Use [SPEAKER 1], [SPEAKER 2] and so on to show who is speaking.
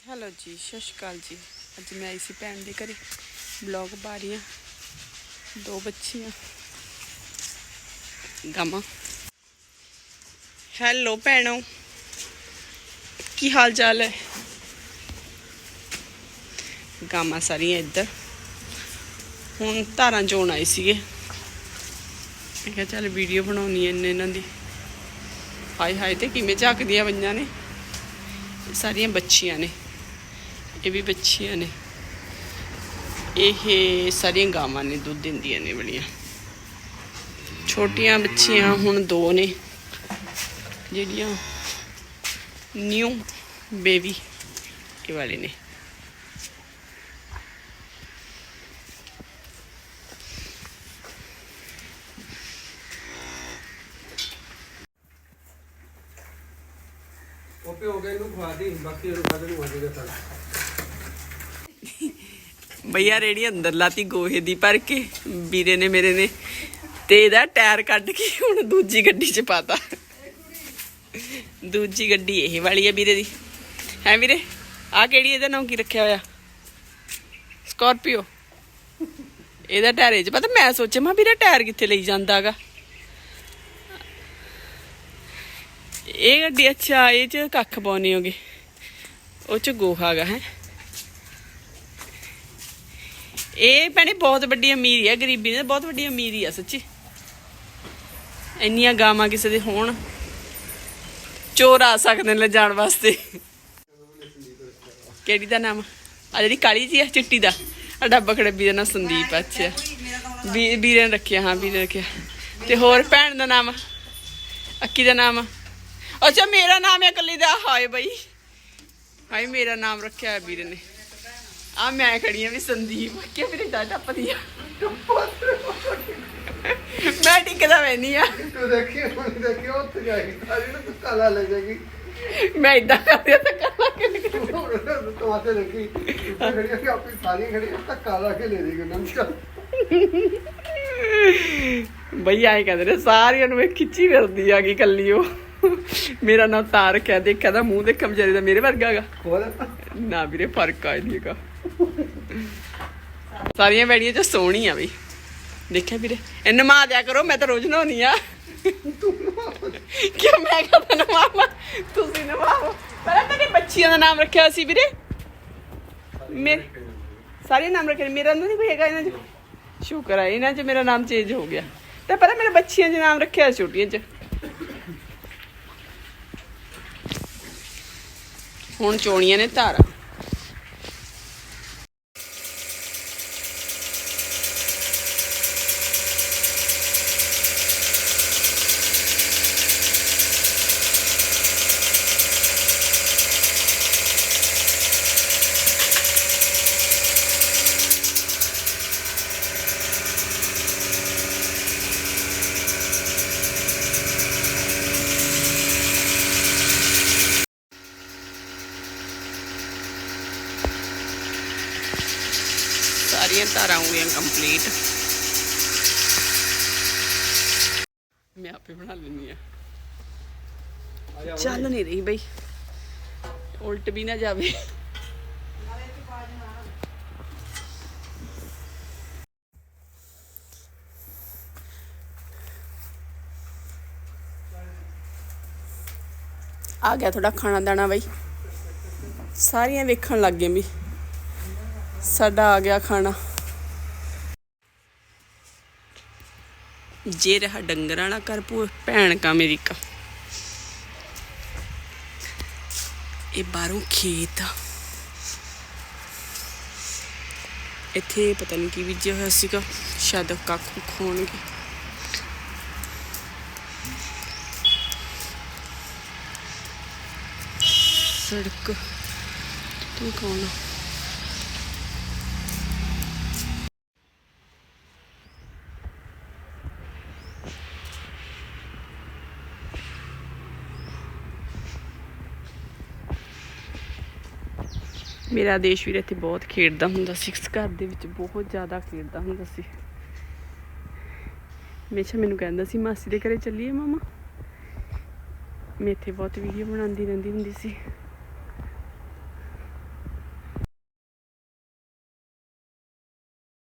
[SPEAKER 1] Hello ਜੀ, ਸਤਿ ਸ਼੍ਰੀ ਅਕਾਲ ਜੀ। ਅੱਜ ਮੈਂ ਆਈ ਸੀ ਭੈਣ ਦੇ ਘਰੇ ਬਲੌਗ ਪਾ ਰਹੀ ਹਾਂ। ਦੋ ਬੱਚੀਆਂ। ਗਾਮਾ। ਹੈਲੋ ਭੈਣੋ, ਕੀ ਹਾਲ ਚਾਲ ਹੈ? ਗਾਮਾ ਸਾਰੀਆਂ ਇੱਧਰ। ਹੁਣ ਧਾਰਾਂ ਚੋਣ ਆਏ ਸੀਗੇ। ਮੈਂ ਕਿਹਾ ਚੱਲ ਵੀਡੀਓ ਬਣਾਉਣੀ ਐ ਇਹਨਾਂ ਦੀ। ਹਾਏ ਹਾਏ ਤੇ ਕਿਵੇਂ ਝਾਕਦੀਆਂ ਪਈਆਂ ਨੇ। ਸਾਰੀਆਂ ਬੱਚੀਆਂ ਨੇ। ਇਹ ਵੀ ਬੱਚੀਆਂ ਨੇ। ਇਹ ਸਾਰੀਆਂ ਗਾਵਾਂ ਨੇ, ਦੁੱਧ ਦਿੰਦੀਆਂ ਨੇ ਬੜੀਆਂ। ਛੋਟੀਆਂ ਬੱਚੀਆਂ ਹੁਣ ਦੋ ਨੇ, ਜਿਹੜੀਆਂ ਨਿਊ ਬੇਬੀ ਇਹ ਵਾਲੇ ਨੇ।
[SPEAKER 2] ਉਹ ਪਿਓ ਕੇ ਇਹਨੂੰ ਖਵਾ ਦੀ, ਬਾਕੀ ਇਹਨੂੰ ਖਾਦੇ ਨੂੰ ਆਜੇਗਾ ਤਾਂ
[SPEAKER 1] ਭਈਆ ਰੇੜੀ ਅੰਦਰ ਲਾਤੀ ਗੋਹੇ ਦੀ ਭਰ ਕੇ, ਵੀਰੇ ਨੇ ਮੇਰੇ ਨੇ, ਤੇ ਇਹਦਾ ਟਾਇਰ ਕੱਢ ਕੇ ਹੁਣ ਦੂਜੀ ਗੱਡੀ 'ਚ ਪਾਤਾ। ਦੂਜੀ ਗੱਡੀ ਇਹ ਵਾਲੀ ਹੈ ਵੀਰੇ ਦੀ। ਹੈ ਵੀਰੇ ਆ ਕਿਹੜੀ ਇਹਦਾ ਨਾਮ ਕੀ ਰੱਖਿਆ ਹੋਇਆ? ਸਕਾਰਪੀਓ ਇਹਦਾ ਟਾਇਰ ਇਹ 'ਚ ਪਤਾ, ਮੈਂ ਸੋਚਿਆ, ਮੈਂ ਵੀਰੇ ਟਾਇਰ ਕਿੱਥੇ ਲਈ ਜਾਂਦਾਗਾ ਇਹ ਗੱਡੀ, ਅੱਛਾ, ਇਹ 'ਚ ਕੱਖ ਪਾਉਣੇ ਹੋਗੇ। ਉਹ 'ਚ ਗੋਹਾ ਗਾ ਹੈ? ਇਹ ਭੈਣੇ ਬਹੁਤ ਵੱਡੀ ਅਮੀਰੀ ਆ ਗਰੀਬੀ ਨੇ ਬਹੁਤ ਵੱਡੀ ਅਮੀਰੀ ਆ ਸੱਚੀ। ਇੰਨੀਆਂ ਗਾਵਾਂ ਕਿਸੇ ਦੇ ਹੋਣ। ਚੋਰ ਆ ਸਕਦੇ ਨੇ ਲੈ ਜਾਣ ਵਾਸਤੇ। ਕਿਹੜੀ ਦਾ ਨਾਮ? ਆ ਜਿਹੜੀ ਕਾਲੀ ਜੀ ਆ ਚਿੱਟੀ ਦਾ। ਆ ਡੱਬਾ ਖੜੱਬੀ ਦਾ ਨਾਮ ਸੰਦੀਪ ਆ, ਅੱਛਾ ਵੀਰੇ ਨੇ ਰੱਖਿਆ ਹਾਂ ਵੀਰੇ ਰੱਖਿਆ। ਤੇ ਹੋਰ ਭੈਣ ਦਾ ਨਾਮ? ਅੱਕੀ ਦਾ ਨਾਮ? ਅੱਛਾ ਮੇਰਾ ਨਾਮ ਹੈ ਇਕੱਲੀ ਦਾ। ਹਾਏ ਬਈ। ਹਾਏ ਮੇਰਾ ਨਾਮ ਰੱਖਿਆ ਹੈ ਵੀਰੇ ਨੇ। ਆ ਮੈਂ ਖੜੀ ਆ ਵੀ ਸੰਦੀਪ। ਕਿ ਮੇਰੇ ਡਾਟਾ ਪਦੀਆ ਮੈਂ ਟਿਕਦਾ ਵੈਨੀ ਆ।
[SPEAKER 2] ਤੂੰ ਦੇਖੀ ਹੁਣ ਦੇਖੀ ਉੱਥੇ ਜਾਏਗੀ ਸਾਰੀ ਨੂੰ ਧੱਕਾ ਲਾ ਲੈ ਜਾਏਗੀ।
[SPEAKER 1] ਮੈਂ ਇਦਾਂ ਕਰਦੀ ਆ ਤਾਂ ਕਰ
[SPEAKER 2] ਤੂੰ ਆਤੇ ਦੇਖੀ ਤੂੰ ਖੜੀ ਕਿ ਆਪਣੀ ਸਾਰੀ ਖੜੀ ਧੱਕਾ ਲਾ ਕੇ ਲੈ ਨਮ ਚੱਲ
[SPEAKER 1] ਬਈ ਆਏ ਕਹਿੰਦੇ ਨੇ ਸਾਰਿਆਂ ਨੂੰ ਇਹ ਖਿੱਚੀ ਫਿਰਦੀ ਆ ਗਈ ਕੱਲੀ ਉਹ। ਮੇਰਾ ਨਾਮ ਤਾਂ ਰੱਖਿਆ ਦੇਖਿਆ ਦਾ ਮੂੰਹ ਦੇਖਮ ਜਰੇ ਦਾ ਮੇਰੇ ਵਰਗਾ ਗਾ।
[SPEAKER 2] ਖੋਲ।
[SPEAKER 1] ਨਾ ਵੀਰੇ ਫ਼ਰਕ ਆ ਨਹੀਂ ਹੈਗਾ। ਸਾਰੀਆਂ ਬੈੜੀਆਂ ਚ ਸੋਹਣੀ ਆ ਬਈ ਦੇਖਿਆ ਵੀਰੇ? ਇਹ ਨਮਾ ਦਿਆ ਕਰੋ, ਮੈਂ ਤਾਂ ਰੋਜ਼ ਨਹਾਉਣੀ ਆ। ਕਿਉਂ? ਮੈਂ ਕਹਦਾ ਨਵਾਵਾ ਤੁਸੀਂ ਨਵਾਵੋ ਪਹਿਲਾਂ ਤਾਂ ਬੱਚੀਆਂ ਦਾ ਨਾਮ ਰੱਖਿਆ ਸੀ ਵੀਰੇ। ਮੇਰੇ ਸਾਰੇ ਨਾਮ ਰੱਖੇ ਮੇਰਾ ਨਹੀਂ ਕੋਈ ਹੈਗਾ ਇਹਨਾਂ 'ਚ। ਸ਼ੁਕਰ ਹੈ ਇਹਨਾਂ 'ਚ ਮੇਰਾ ਨਾਮ ਚੇਂਜ ਹੋ ਗਿਆ। ਤੇ ਪਹਿਲਾਂ ਮੇਰੇ ਬੱਚੀਆਂ 'ਚ ਨਾਮ ਰੱਖਿਆ ਛੋਟੀਆਂ 'ਚ। ਹੁਣ ਚੋਣੀਆਂ ਨੇ ਧਾਰਾ। ਸਾਰੀਆਂ ਧਾਰਾਂ ਹੋ ਗਈਆਂ ਕੰਪਲੀਟ ਮੈਂ ਆਪੇ ਬਣਾ ਲੈਣੀ ਆ ਚੱਲ ਨਹੀਂ ਰਹੀ ਬਈ। ਉਲਟ ਵੀ ਨਾ ਜਾਵੇ। ਆ ਗਿਆ ਤੁਹਾਡਾ ਖਾਣਾ ਦਾਣਾ ਬਈ। ਸਾਰੀਆਂ ਵੇਖਣ ਲੱਗ ਗਏ ਵੀ ਸਾਡਾ ਆ ਗਿਆ ਖਾਣਾ। ਜੇ ਰਹਾ ਡੰਗਰਾਂ ਵਾਲਾ ਘਰ ਭੂ, ਭੈਣ ਕਾ ਮੇਰੀ ਕਾ। ਇਹ ਬਾਹਰੋਂ ਖੇਤ ਆ। ਇੱਥੇ ਪਤਾ ਨਹੀਂ ਕੀ ਬੀਜਿਆ ਹੋਇਆ ਸੀਗਾ, ਸ਼ਾਇਦ ਕੱਖ ਖੋਣਗੇ ਸੜਕ। ਤੇ ਕੌਣ ਮੇਰਾ ਦੇਸ਼ ਵੀਰ ਇੱਥੇ ਬਹੁਤ ਖੇਡਦਾ ਹੁੰਦਾ ਸੀ। ਘਰ ਦੇ ਵਿੱਚ ਬਹੁਤ ਜ਼ਿਆਦਾ ਖੇਡਦਾ ਹੁੰਦਾ ਸੀ। ਹਮੇਸ਼ਾ ਮੈਨੂੰ ਕਹਿੰਦਾ ਸੀ, ਮਾਸੀ ਦੇ ਘਰੇ ਚੱਲੀਏ ਮਾਮਾ। ਮੈਂ ਇੱਥੇ ਬਹੁਤ ਵੀਡੀਓ ਬਣਾਉਂਦੀ ਰਹਿੰਦੀ ਹੁੰਦੀ ਸੀ।